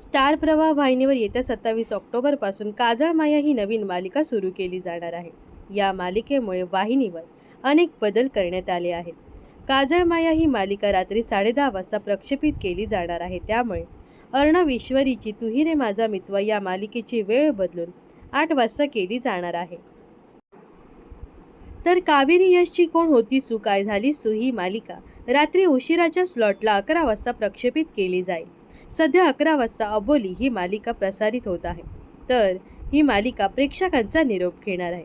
Star प्रवाह वाहिनीवर येत्या सत्तावीस ऑक्टोबरपासून काजळ माया ही नवीन मालिका सुरू केली जाणार आहे. या मालिकेमुळे वाहिनीवर अनेक बदल करण्यात आले आहेत. काजळ माया ही मालिका रात्री साडेदहा वाजता प्रक्षेपित केली जाणार आहे. त्यामुळे अर्णव ईश्वरीची तुही माझा मितवा या मालिकेची वेळ बदलून आठ वाजता केली जाणार आहे. तर कावेरी यशची कोण होती सू काय झाली सू ही मालिका रात्री उशिराच्या स्लॉटला अकरा वाजता प्रक्षेपित केली जाईल. सध्या अकरा वाजता अबोली ही मालिका प्रसारित होत आहे. तर ही मालिका प्रेक्षकांचा निरोप घेणार आहे.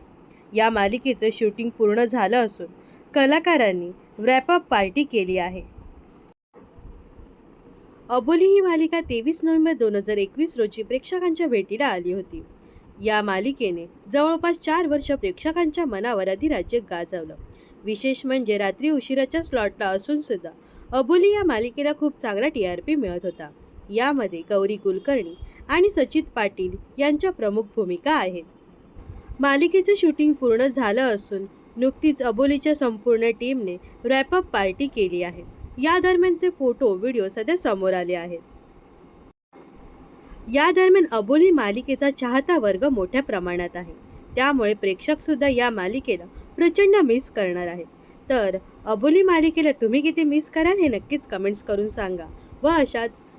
या मालिकेचं शूटिंग पूर्ण झालं असून कलाकारांनी रॅपअप पार्टी केली आहे. अबोली ही मालिका तेवीस नोव्हेंबर दोन हजार एकवीस रोजी प्रेक्षकांच्या भेटीला आली होती. या मालिकेने जवळपास चार वर्ष प्रेक्षकांच्या मनावर अधिराज्य गाजवलं. विशेष म्हणजे रात्री उशिराच्या स्लॉटला असून सुद्धा अबोली या मालिकेला खूप चांगला टी आर पी मिळत होता. यामध्ये गौरी कुलकर्णी आणि सचित पाटील यांच्या प्रमुख भूमिका आहेत. मालिकेचं शूटिंग पूर्ण झालं असून नुकतीच अबोलीच्या संपूर्ण टीमने रॅपअप पार्टी केली आहे. या दरम्यानचे फोटो व्हिडिओ सध्या समोर आले आहेत. या दरम्यान अबोली मालिकेचा चाहता वर्ग मोठ्या प्रमाणात आहे. त्यामुळे प्रेक्षक सुद्धा या मालिकेला प्रचंड मिस करणार आहे तर अबोली मालिकेला तुम्ही किती मिस कराल हे नक्कीच कमेंट्स करून सांगा व अशाच